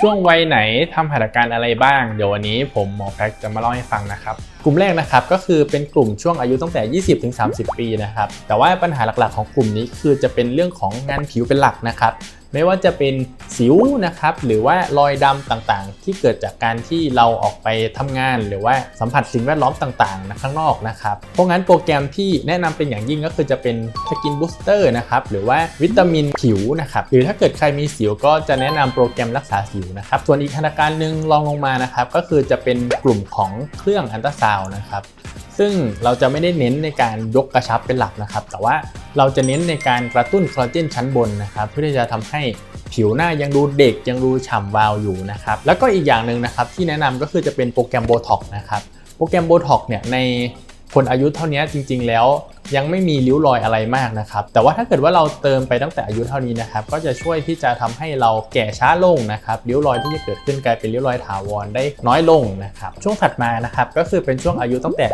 ช่วงวัยไหนทำหัตถการอะไรบ้าง เดี๋ยววันนี้ผมหมอแพ็กจะมาเล่าให้ฟังนะครับ กลุ่มแรกนะครับก็คือเป็นกลุ่มช่วงอายุตั้งแต่ 20-30 ปีนะครับ แต่ว่าปัญหาหลักๆของกลุ่มนี้คือจะเป็นเรื่องของงานผิวเป็นหลักนะครับ ไม่ว่าจะเป็นสิวนะครับหรือว่ารอยดำต่างๆ ที่เกิดจากการที่เราออกไปทำงาน หรือว่าสัมผัสสิ่งแวดล้อมต่างๆนะข้างนอกนะครับเพราะงั้นโปรแกรมที่แนะนำเป็นอย่างยิ่งก็คือจะเป็นสกินบูสเตอร์นะครับหรือว่าวิตามินผิวนะครับหรือถ้าเกิดใครมีสิวก็จะแนะนำโปรแกรมรักษาสิวนะครับส่วนอีกธนาการหนึ่งรองลงมานะครับก็คือจะเป็นกลุ่มของเครื่องอันตราซาวนะครับ ซึ่งเราจะไม่ได้เน้นในการยกกระชับเป็นหลักนะครับ แต่ว่าเราจะเน้นในการกระตุ้นคอลลาเจนชั้นบนนะครับ เพื่อที่จะทำให้ผิวหน้ายังดูเด็กยังดูฉ่ำวาวอยู่นะครับ แล้วก็อีกอย่างหนึ่งนะครับที่แนะนำก็คือจะเป็นโปรแกรมโบท็อกนะครับ โปรแกรมโบท็อกเนี่ยใน คนอายุเท่านี้จริง ๆ แล้วยังไม่มีริ้วรอยอะไรมากนะครับ แต่ว่าถ้าเกิดว่าเราเติมไปตั้งแต่อายุเท่านี้นะครับ ก็จะช่วยที่จะทำให้เราแก่ช้าลงนะครับริ้วรอยที่จะเกิดขึ้นกลายเป็นริ้วรอยถาวรได้น้อยลงนะครับ ช่วงถัดมานะครับก็คือเป็นช่วงอายุตั้งแต่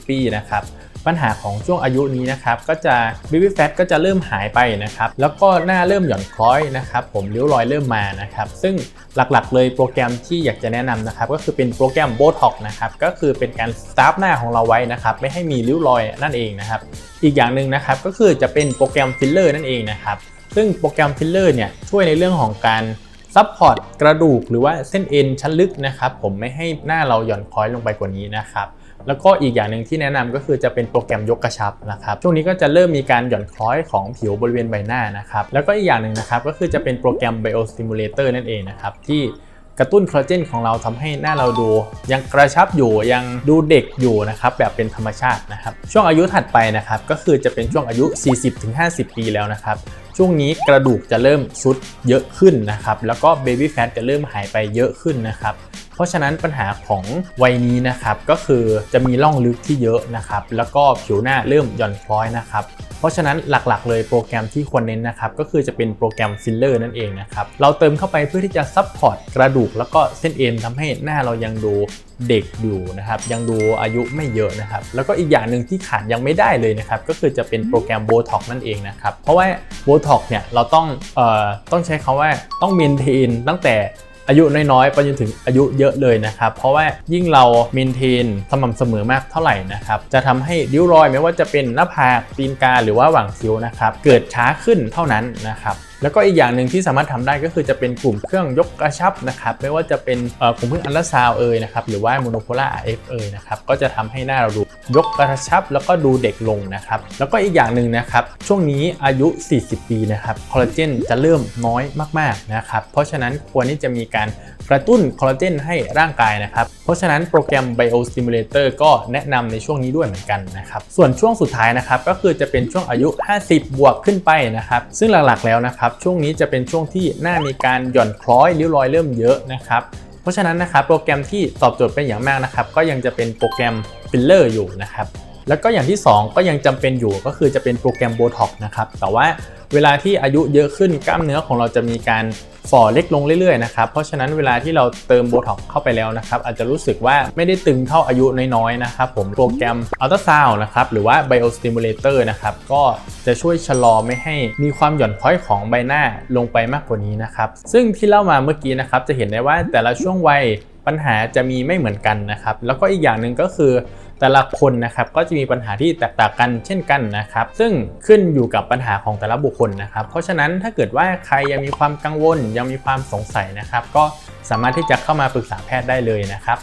30-40 ปีนะครับ ปัญหาของช่วงอายุนี้นะครับก็จะ baby fat ก็จะเริ่มหายไปนะครับแล้วก็หน้าเริ่มหย่อนคล้อยนะครับผมริ้วรอยเริ่มมานะครับซึ่งหลักๆ เลยโปรแกรมที่อยากจะแนะนำนะครับก็คือเป็นโปรแกรม Botox นะครับก็คือเป็นการสตาร์ฟหน้าของเราไว้นะครับไม่ให้มีริ้วรอยนั่นเองนะครับอีกอย่างหนึ่งนะครับก็คือจะเป็นโปรแกรมฟิลเลอร์นั่นเองนะครับซึ่งโปรแกรมฟิลเลอร์เนี่ยช่วยในเรื่องของการ ซัพพอร์ตกระดูกหรือว่าเส้นเอ็นชั้นลึกนะครับผมไม่ให้หน้าเราหย่อนคล้อยลงไปกว่านี้นะครับแล้วก็อีกอย่างหนึ่งที่แนะนำก็คือจะเป็นโปรแกรมยกกระชับนะครับช่วงนี้ก็จะเริ่มมีการหย่อนคล้อยของผิวบริเวณใบหน้านะครับแล้วก็อีกอย่างหนึ่งนะครับก็คือจะเป็นโปรแกรม Biostimulator นั่นเองนะครับที่ กระตุ้นคอลลาเจนของเราทำให้หน้าเราดู ยังกระชับอยู่ยังดูเด็กอยู่นะครับแบบเป็นธรรมชาตินะครับช่วงอายุถัดไปนะครับก็คือจะเป็นช่วงอายุ 40-50 ปีแล้วนะครับช่วงนี้กระดูกจะเริ่มซุดเยอะขึ้นนะครับแล้วก็เบบี้แฟทจะเริ่มหายไปเยอะขึ้นนะครับ เพราะฉะนั้นปัญหาของวัยนี้นะครับก็คือจะมีร่องลึกที่เยอะนะครับแล้วก็ผิวหน้าเริ่มหย่อนคล้อยนะครับเพราะฉะนั้นหลักๆ เลยโปรแกรมที่ควรเน้นนะครับก็คือจะเป็นโปรแกรมฟิลเลอร์นั่นเองนะครับเราเติมเข้าไปเพื่อที่จะซับพอร์ตกระดูกแล้วก็เส้นเอ็นทำให้หน้าเรายังดูเด็กอยู่นะครับยังดูอายุไม่เยอะนะครับแล้วก็อีกอย่างหนึ่งที่ขาดยังไม่ได้เลยนะครับก็คือจะเป็นโปรแกรมโบท็อกนั่นเองนะครับเพราะว่าโบท็อกเนี่ยเราต้องเอ่อต้องใช้คาว่าต้องเมนเทนตั้งแต่ อายุน้อยๆไปจนถึงอายุเยอะเลยนะครับ เพราะว่ายิ่งเราเมนเทนสม่ำเสมอมากเท่าไหร่นะครับ จะทำให้ริ้วรอยไม่ว่าจะเป็นหน้าผากตีนกาหรือว่าหว่างคิ้วนะครับ เกิดช้าขึ้นเท่านั้นนะครับแล้วก็อีกอย่างหนึ่งที่สามารถทำได้ก็คือจะเป็นกลุ่มเครื่องยกกระชับนะครับไม่ว่าจะเป็นกลุ่มเครื่องอัลตราซาวเอยนะครับหรือว่าโมโนโพล่า RF เอยนะครับก็จะทำให้หน้าเราดูยกกระชับ แล้วก็ดูเด็กลงนะครับแล้วก็อีกอย่างหนึ่งนะครับช่วงนี้อายุ 40 ปีนะครับคอลลาเจนจะเริ่มน้อยมากๆนะครับเพราะฉะนั้นควรที่จะมีการกระตุ้นคอลลาเจนให้ร่างกายนะครับ เพราะฉะนั้นโปรแกรม Biostimulator ก็แนะนำในช่วงนี้ด้วยเหมือนกันนะครับส่วนช่วงสุดท้ายนะครับก็คือจะเป็นช่วงอายุ 50 บวกขึ้นไปนะครับซึ่งหลักๆแล้วนะครับช่วงนี้จะเป็นช่วงที่หน้ามีการหย่อนคล้อยริ้วรอยเริ่มเยอะนะครับเพราะฉะนั้นนะครับโปรแกรมที่ตอบโจทย์เป็นอย่างมากนะครับก็ยังจะเป็นโปรแกรมฟิลเลอร์อยู่นะครับ แล้วก็อย่างที่ 2 ก็ยังจำเป็นอยู่ก็คือจะเป็นโปรแกรมโบท็อกนะครับแต่ว่าเวลาที่อายุเยอะขึ้นกล้ามเนื้อของเราจะมีการฝ่อเล็กลงเรื่อยๆนะครับเพราะฉะนั้นเวลาที่เราเติมโบท็อกเข้าไปแล้วนะครับอาจจะรู้สึกว่าไม่ได้ตึงเท่าอายุน้อยๆนะครับผมโปรแกรมอัลตราซาวนะครับหรือว่า Biostimulator นะครับก็จะช่วยชะลอไม่ให้มีความหย่อนคล้อยของใบหน้าลงไปมากกว่านี้นะครับซึ่งที่เล่ามาเมื่อกี้นะครับจะเห็นได้ว่าแต่ละช่วงวัยปัญหาจะมีไม่เหมือนกันนะครับแล้วก็อีกอย่างหนึ่งก็คือ แต่ละคนนะครับก็จะมีปัญหาที่แตกต่างกันเช่นกันนะครับซึ่งขึ้นอยู่กับปัญหาของแต่ละบุคคลนะครับเพราะฉะนั้นถ้าเกิดว่าใครยังมีความกังวลยังมีความสงสัยนะครับก็สามารถที่จะเข้ามาปรึกษาแพทย์ได้เลยนะครับ